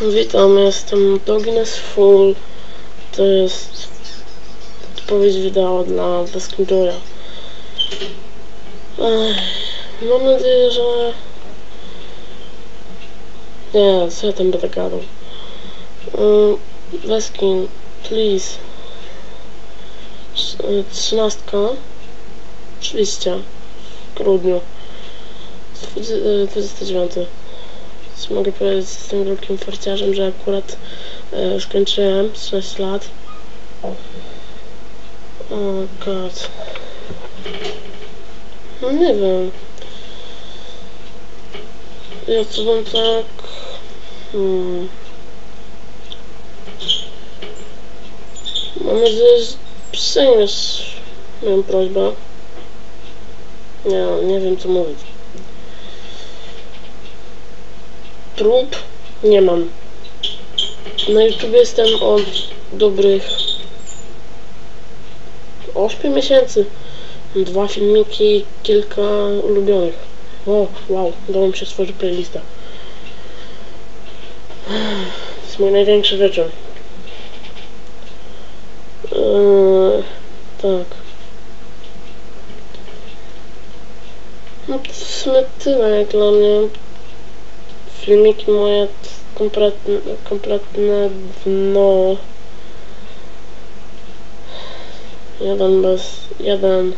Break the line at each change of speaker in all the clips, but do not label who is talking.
Witam, jestem Dogines Full. To jest odpowiedź wideo dla Deskjoya. Mam nadzieję, że... Nie, co ja tam będę gadał? Weskin, please. Trz- Trzynastka. Oczywiście. W grudniu. Dwudzie- e, 29. Mogę powiedzieć z tym wielkim farciarzem, że akurat e, skończyłem 13 lat. O god. No nie wiem. Ja co bym tak... Hmm. Mam nadzieję, że przyjmiesz moją prośbę. Nie, nie wiem co mówić. Prób nie mam. Na YouTube jestem od dobrych 8 miesięcy. Dwa filmiki, kilka ulubionych. O, wow, udało mi się stworzyć playlistę. To jest mój największy wieczór. Eee, tak. No to w sumie tyle jak dla mnie filmiki moje kompletne, kompletne dno. Jeden bez, jeden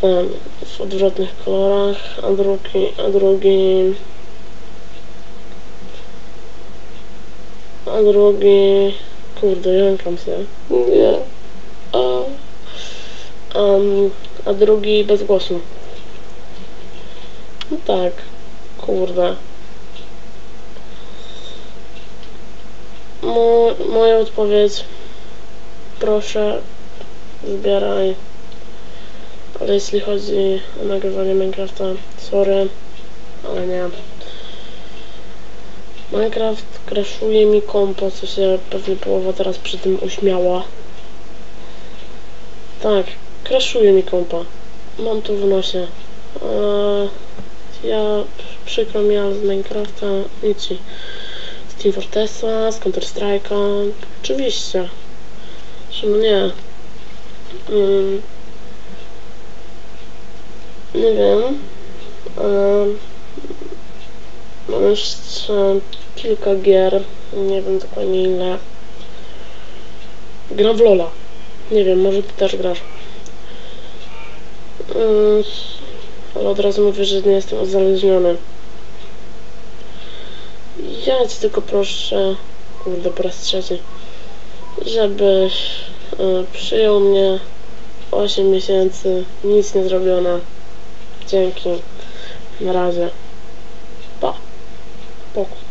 ten w odwrotnych kolorach, a drugi, a drugi a drugi kurde, jąkam się nie. A, um, a drugi bez głosu. No tak Kurde. Mo moja odpowiedź. Proszę, zbieraj. Ale jeśli chodzi o nagrywanie Minecrafta, sorry, ale nie. Minecraft crashuje mi kompo, co się pewnie połowa teraz przy tym uśmiała. Tak, crashuje mi kompa. Mam to w nosie. Eee, ja przykro mi, ale z Minecrafta nic ci. Z Team Fortressa, z Counter Strike'a, oczywiście. Czemu nie? Um, nie wiem, mam jeszcze kilka gier, nie wiem dokładnie ile. Gram w Lola. Nie wiem, może ty też grasz. Um, ale od razu mówię, że nie jestem uzależniony. Ja tylko proszę, kurde, po raz trzeci, żebyś y, przyjął mnie 8 miesięcy, nic nie zrobione. Dzięki. Na razie. Pa. Pokój.